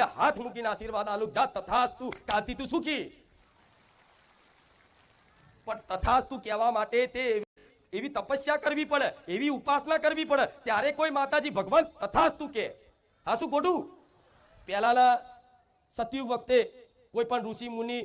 બે હાથ મૂકીને આશીર્વાદ આલુ જા તથાસ્તુ કાંતિ તું સુખી પણ તથાસ્તુ કહેવા માટે તે એવી તપસ્યા કરવી પડે એવી ઉપાસના કરવી પડે ત્યારે કોઈ માતાજી ભગવાન તથાસ્તુ કે હા શું ખોટું પહેલાના સતયુગ વખતે કોઈ પણ ઋષિ મુનિ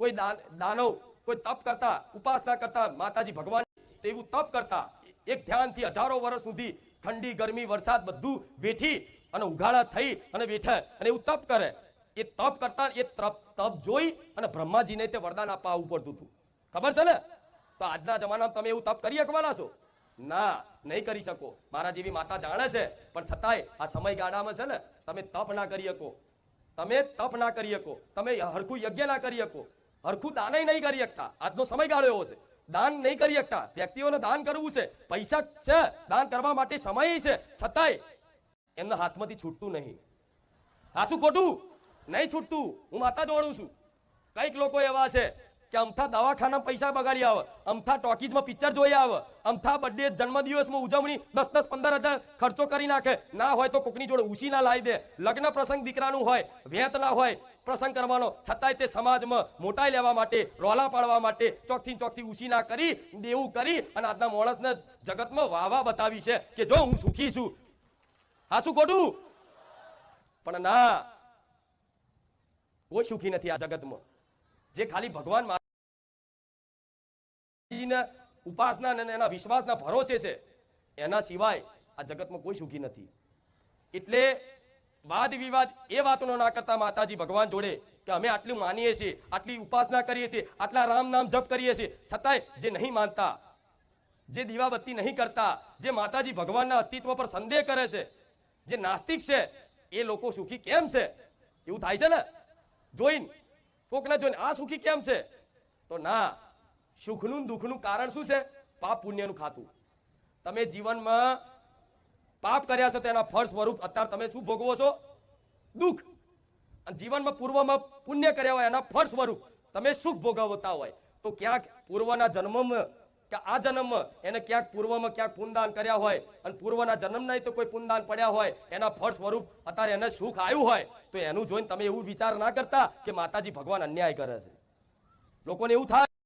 કોઈ દાન- દાનવ કોઈ તપ કરતા ઉપાસના કરતા માતાજી ભગવાન તેવું તપ કરતા એક ધ્યાનથી હજારો વર્ષ સુધી ઠંડી ગરમી વરસાદ બધું વેઠી અને ઉઘાડા થઈ અને બેઠે અને એવું તપ કરે. એ તપ કરતા એ તપ તપ જોઈ અને બ્રહ્માજીને તે વરદાન આપવા આવવું પડતું હતું. ખબર છે ને? તો આજના જમાનામાં તમે એવું તપ કરી શકવાના છો? ના, નહીં કરી શકો. મારા જેવી માતા જાણે છે, પણ છતાંય આ સમયગાળામાં છે ને, તમે તપ ના કરી શકો. તમે તપ ના કરી શકો. તમે હરખું યજ્ઞ ના કરી શકો. હરખું દાનય નહીં કરી શકતા. આજનો સમયગાળો એવો છે. દાન નહીં કરી શકતા. વ્યક્તિઓને દાન કરવું છે. પૈસા છે. દાન કરવા માટે સમય છે. છતાંય એમના હાથમાંથી છૂટતું નહીં. આ શું ખોટું? નહીં છૂટતું. હું માતા જોડું છું. કંઈક લોકો એવા છે કે અમથા દવાખાના પૈસા બગાડી આવે, અમથા ટોકીઝમાં પિક્ચર જોઈ આવે, અમથા બર્થડે જન્મદિવસમાં ઉજવણી દસ દસ પંદર હજાર ખર્ચો કરી નાખે. ના હોય તો કોકની જોડે ઉછી ના લાવી દે. લગ્ન પ્રસંગ દીકરાનું હોય, વેત ના હોય, પ્રસંગ કરવાનો. છતાંય તે સમાજમાં મોટાઈ લેવા માટે, રોલા પાડવા માટે ચોકથી ચોકથી ઉછી ના કરી, દેવું કરી અને આજના માણસને જગતમાં વાવા બતાવી છે કે જો હું સુખી છું હા શું ખોટું. પણ ના, કોઈ સુખી નથી આ જગતમાં. જે ખાલી ભગવાન ઉપાસના અને એના વિશ્વાસના ભરોસે છે, એના સિવાય આ જગતમાં કોઈ સુખી નથી. એટલે વાદ વિવાદ એ વાતનો ના કરતા માતાજી ભગવાન જોડે કે અમે આટલું માનીએ છીએ, આટલી ઉપાસના કરીએ છીએ, આટલા રામ નામ જપ કરીએ છીએ. છતાંય જે નહીં માનતા, જે દીવાબત્તી નહીં કરતા, જે માતાજી ભગવાનના અસ્તિત્વ પર સંદેહ કરે છે જે નાસ્તિક છે, એ લોકો સુખી કેમ છે? એવું થાય છે ને? જોઈને, કોકને જોઈને, આ સુખી કેમ છે? તો ના, સુખનું દુઃખનું કારણ શું છે? પાપ પુણ્યનું ખાતું. તમે જીવનમાં પાપ કર્યા છે તેના ફળ સ્વરૂપ અત્યારે તમે શું ભોગવો છો? દુઃખ. જીવનમાં પૂર્વમાં પુણ્ય કર્યા હોય એના ફળ સ્વરૂપ તમે સુખ ભોગવતા હોય. તો ક્યાંક પૂર્વના જન્મમાં કે આ જન્મમાં એને ક્યાંક પૂર્વમાં ક્યાંક પુનદાન કર્યા હોય અને પૂર્વના જન્મના તો કોઈ પુનદાન પડ્યા હોય, એના ફળ સ્વરૂપ અત્યારે એને સુખ આવ્યું હોય, તો એનું જોઈને તમે એવું વિચાર ના કરતા કે માતાજી ભગવાન અન્યાય કરે છે. લોકોને એવું થાય